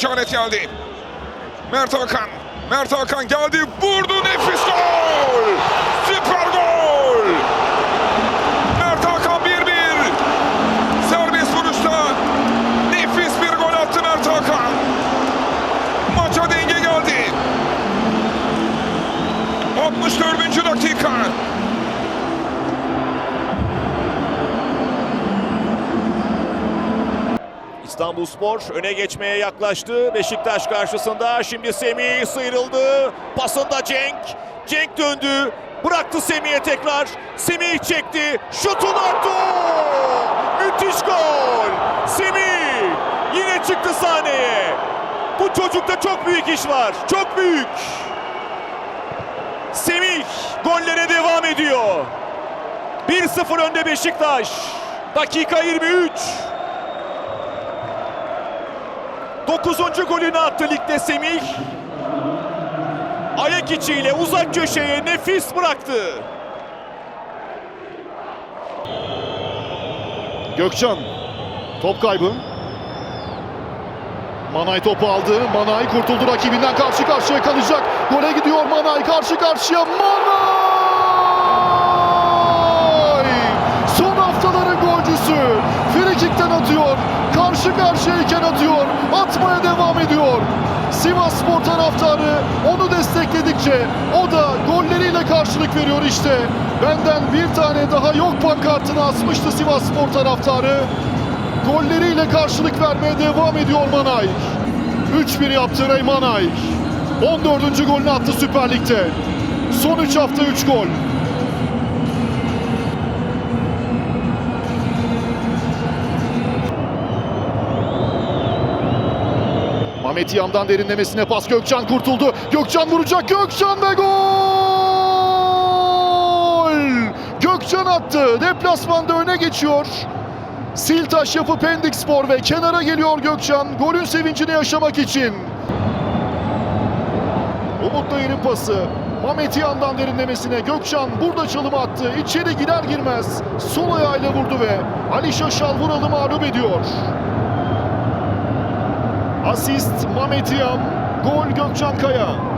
İşaret geldi. Mert Hakan. Mert Hakan geldi. Vurdu. Nefis gol. Süper gol. Mert Hakan 1-1. Serbest vuruşta nefis bir gol attı Mert Hakan. Maça denge geldi. 64. dakika. İstanbulspor öne geçmeye yaklaştı. Beşiktaş karşısında şimdi Semih sıyrıldı. Pasında Cenk. Cenk döndü. Bıraktı Semih'e tekrar. Semih çekti. Şutunu attı. Müthiş gol. Semih yine çıktı sahneye. Bu çocukta çok büyük iş var. Çok büyük. Semih gollere devam ediyor. 1-0 önde Beşiktaş. Dakika 23. 9. golünü attı ligde Semih. Ayak içiyle uzak köşeye nefis bıraktı. Gökçen. Top kaybı. Manay topu aldı. Manay kurtuldu rakibinden karşı karşıya kalacak. Gole gidiyor Manay karşı karşıya. Manay! Son haftaların golcüsü. Frikikten atıyor. Karşı karşıyayken atıyor. Sivas Spor taraftarı onu destekledikçe o da golleriyle karşılık veriyor işte. Benden bir tane daha yok pankartını asmıştı Sivas Spor taraftarı. Golleriyle karşılık vermeye devam ediyor Manay. 3-1 yaptı Ray Manay. 14. golünü attı Süper Lig'de. Son 3 hafta 3 gol. Mehmet Yam'dan derinlemesine pas Gökçen kurtuldu. Gökçen vuracak. Gökçen ve gol! Gökçen attı. Deplasmanda öne geçiyor. Siltaş yapı Pendik Spor ve kenara geliyor Gökçen. Golün sevincini yaşamak için. Umut Dayı'nın pası. Mehmet Yan'dan derinlemesine Gökçen burada çalım attı. İçeri girer girmez sol ayağıyla vurdu ve Ali Şaşal Vural'ı mağlup ediyor. Asist Mehmet Yan, gol Gökçen Kaya.